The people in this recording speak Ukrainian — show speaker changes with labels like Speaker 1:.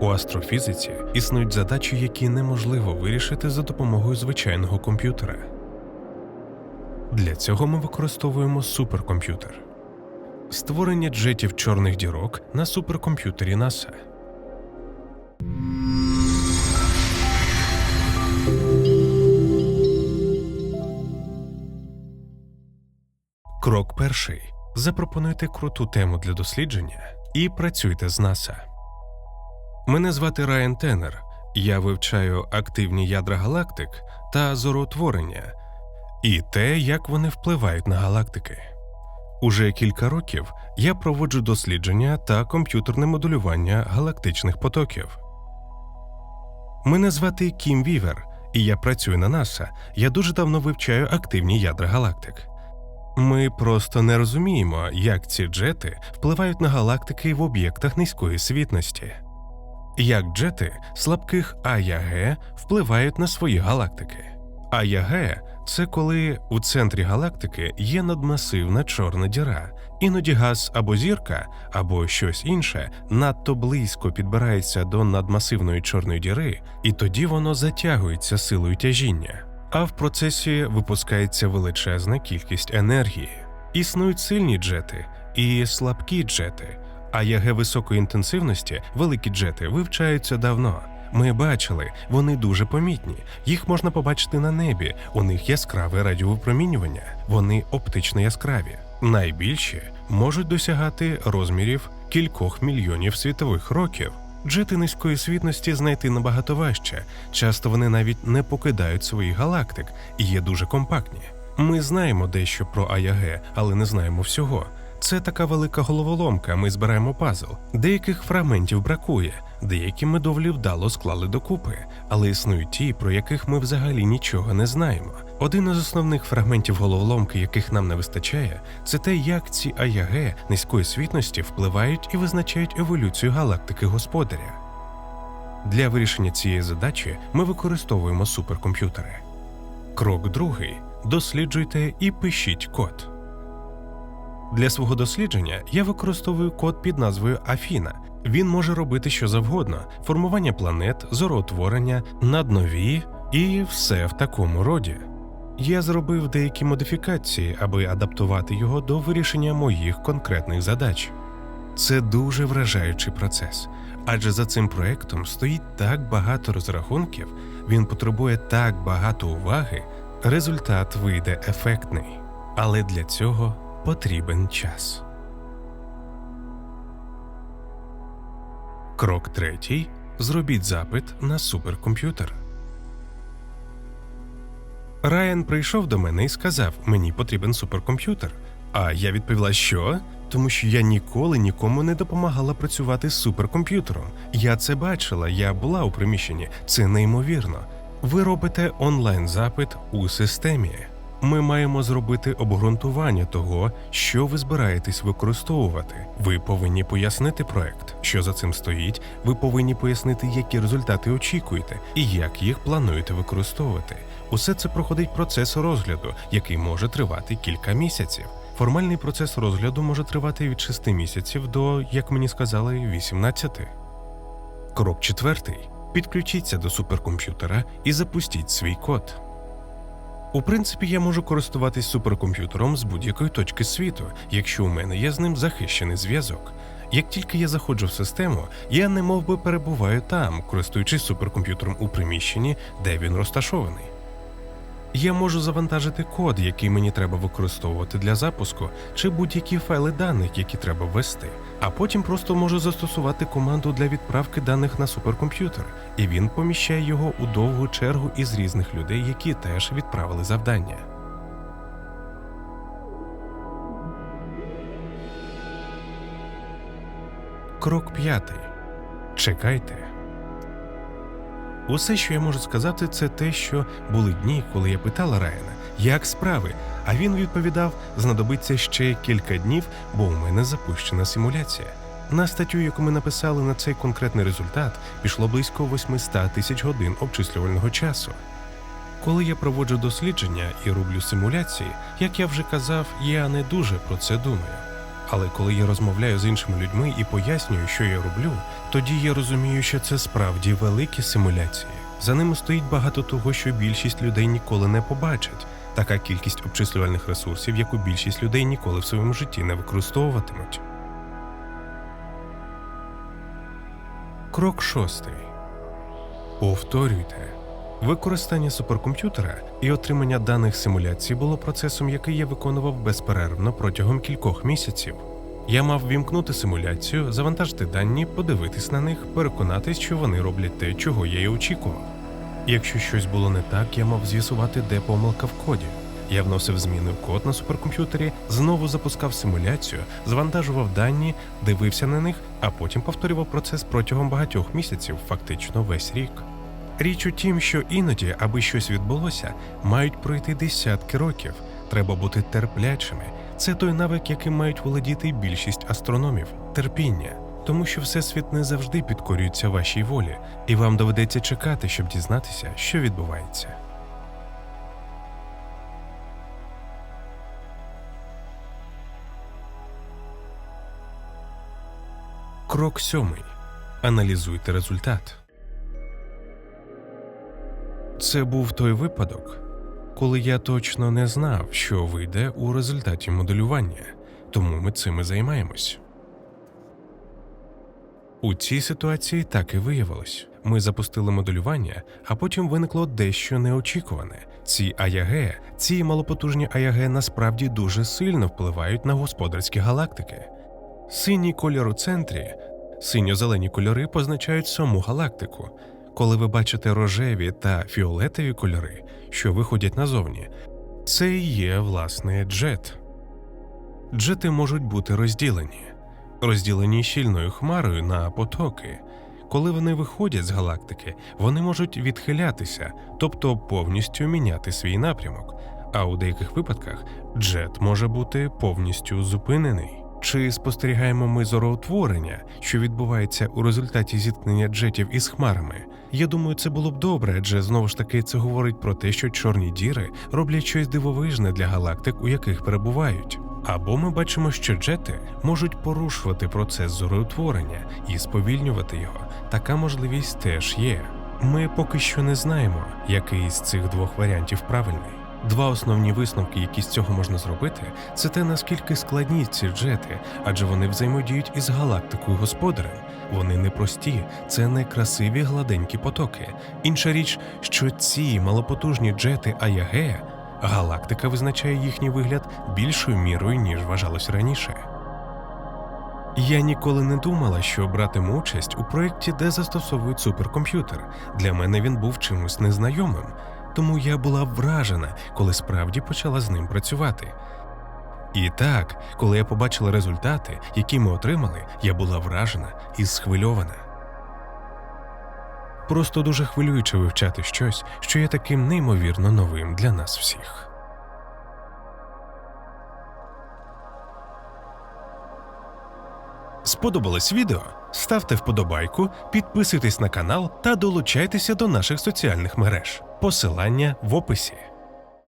Speaker 1: У астрофізиці існують задачі, які неможливо вирішити за допомогою звичайного комп'ютера. Для цього ми використовуємо суперкомп'ютер. Створення джетів чорних дірок на суперкомп'ютері НАСА. Крок перший. Запропонуйте круту тему для дослідження і працюйте з НАСА. Мене звати Райан Теннер. Я вивчаю активні ядра галактик та зороутворення і те, як вони впливають на галактики. Уже кілька років я проводжу дослідження та комп'ютерне моделювання галактичних потоків. Мене звати Кім Вівер, і я працюю на НАСА. Я дуже давно вивчаю активні ядра галактик. Ми просто не розуміємо, як ці джети впливають на галактики в об'єктах низької світності, як джети слабких АЯГ впливають на свої галактики. АЯГ – це коли у центрі галактики є надмасивна чорна діра, іноді газ або зірка, або щось інше надто близько підбирається до надмасивної чорної діри, і тоді воно затягується силою тяжіння а в процесі випускається величезна кількість енергії. Існують сильні джети і слабкі джети, а високої інтенсивності, великі джети, вивчаються давно. Ми бачили, вони дуже помітні. Їх можна побачити на небі. У них яскраве радіовипромінювання, вони оптично яскраві. Найбільші можуть досягати розмірів кількох мільйонів світових років. Джети низької світності знайти набагато важче. Часто вони навіть не покидають своїх галактик і є дуже компактні. Ми знаємо дещо про АЯГ, але не знаємо всього. Це така велика головоломка. Ми збираємо пазл. Деяких фрагментів бракує, деякі ми доволі вдало склали докупи, але існують ті, про яких ми взагалі нічого не знаємо. Один із основних фрагментів головоломки, яких нам не вистачає, це те, як ці АЯГ низької світності впливають і визначають еволюцію галактики господаря. Для вирішення цієї задачі ми використовуємо суперкомп'ютери. Крок другий: досліджуйте і пишіть код. Для свого дослідження я використовую код під назвою Афіна. Він може робити що завгодно: формування планет, зороутворення, наднові і все в такому роді. Я зробив деякі модифікації, аби адаптувати його до вирішення моїх конкретних задач. Це дуже вражаючий процес, адже за цим проектом стоїть так багато розрахунків, він потребує так багато уваги, результат вийде ефектний. Але для цього потрібен час. Крок третій. Зробіть запит на суперкомп'ютер. Райан прийшов до мене і сказав: мені потрібен суперкомп'ютер. А я відповіла, що? Тому що я ніколи нікому не допомагала працювати з суперкомп'ютером. Я це бачила, я була у приміщенні. Це неймовірно. Ви робите онлайн-запит у системі. Ми маємо зробити обґрунтування того, що ви збираєтесь використовувати. Ви повинні пояснити проект, що за цим стоїть. Ви повинні пояснити, які результати очікуєте і як їх плануєте використовувати. Усе це проходить процес розгляду, який може тривати кілька місяців. Формальний процес розгляду може тривати від 6 місяців до, як мені сказали, 18. Крок четвертий: підключіться до суперкомп'ютера і запустіть свій код. У принципі, я можу користуватись суперкомп'ютером з будь-якої точки світу, якщо у мене є з ним захищений зв'язок. Як тільки я заходжу в систему, я немов би перебуваю там, користуючись суперкомп'ютером у приміщенні, де він розташований. Я можу завантажити код, який мені треба використовувати для запуску, чи будь-які файли даних, які треба ввести, а потім просто можу застосувати команду для відправки даних на суперкомп'ютер, і він поміщає його у довгу чергу із різних людей, які теж відправили завдання. Крок п'ятий. Чекайте. Усе, що я можу сказати, це те, що були дні, коли я питала Райана, як справи, а він відповідав: знадобиться ще кілька днів, бо у мене запущена симуляція. На статтю, яку ми написали на цей конкретний результат, пішло близько 800 тисяч годин обчислювального часу. Коли я проводжу дослідження і роблю симуляції, як я вже казав, я не дуже про це думаю. Але коли я розмовляю з іншими людьми і пояснюю, що я роблю, тоді я розумію, що це справді великі симуляції. За ними стоїть багато того, що більшість людей ніколи не побачать. Така кількість обчислювальних ресурсів, яку більшість людей ніколи в своєму житті не використовуватимуть. Крок шостий. Повторюйте. Використання суперкомп'ютера і отримання даних симуляцій було процесом, який я виконував безперервно протягом кількох місяців. Я мав вімкнути симуляцію, завантажити дані, подивитись на них, переконатись, що вони роблять те, чого я й очікував. Якщо щось було не так, я мав з'ясувати, де помилка в коді. Я вносив зміни в код на суперкомп'ютері, знову запускав симуляцію, завантажував дані, дивився на них, а потім повторював процес протягом багатьох місяців, фактично весь рік. Річ у тім, що іноді, аби щось відбулося, мають пройти десятки років. Треба бути терплячими. Це той навик, яким мають володіти більшість астрономів терпіння. Тому що всесвіт не завжди підкорюється вашій волі, і вам доведеться чекати, щоб дізнатися, що відбувається. Крок сьомий. Аналізуйте результат. Це був той випадок, коли я точно не знав, що вийде у результаті моделювання, тому ми цим і займаємось. У цій ситуації так і виявилось. Ми запустили моделювання, а потім виникло дещо неочікуване. Ці АЯГ, ці малопотужні АЯГ насправді дуже сильно впливають на господарські галактики. Синій кольор у центрі, синьо-зелені кольори позначають саму галактику. Коли ви бачите рожеві та фіолетові кольори, що виходять назовні, це і є власне джет. Джети можуть бути розділені, розділені щільною хмарою на потоки. Коли вони виходять з галактики, вони можуть відхилятися, тобто повністю міняти свій напрямок. А у деяких випадках джет може бути повністю зупинений. Чи спостерігаємо ми зороутворення, що відбувається у результаті зіткнення джетів із хмарами? Я думаю, це було б добре, адже знову ж таки це говорить про те, що чорні діри роблять щось дивовижне для галактик, у яких перебувають. Або ми бачимо, що джети можуть порушувати процес зороутворення і сповільнювати його. Така можливість теж є. Ми поки що не знаємо, який з цих двох варіантів правильний. Два основні висновки, які з цього можна зробити, це те, наскільки складні ці джети, адже вони взаємодіють із галактикою господарем. Вони не прості, це не красиві гладенькі потоки. Інша річ, що ці малопотужні джети АЯГ, галактика визначає їхній вигляд більшою мірою, ніж вважалось раніше. Я ніколи не думала, що братиму участь у проєкті, де застосовують суперкомп'ютер. Для мене він був чимось незнайомим, тому я була вражена, коли справді почала з ним працювати. І так, коли я побачила результати, які ми отримали, я була вражена і схвильована. Просто дуже хвилююче вивчати щось, що є таким неймовірно новим для нас всіх. Сподобалось відео? Ставте вподобайку, підписуйтесь на канал та долучайтеся до наших соціальних мереж. Посилання в описі.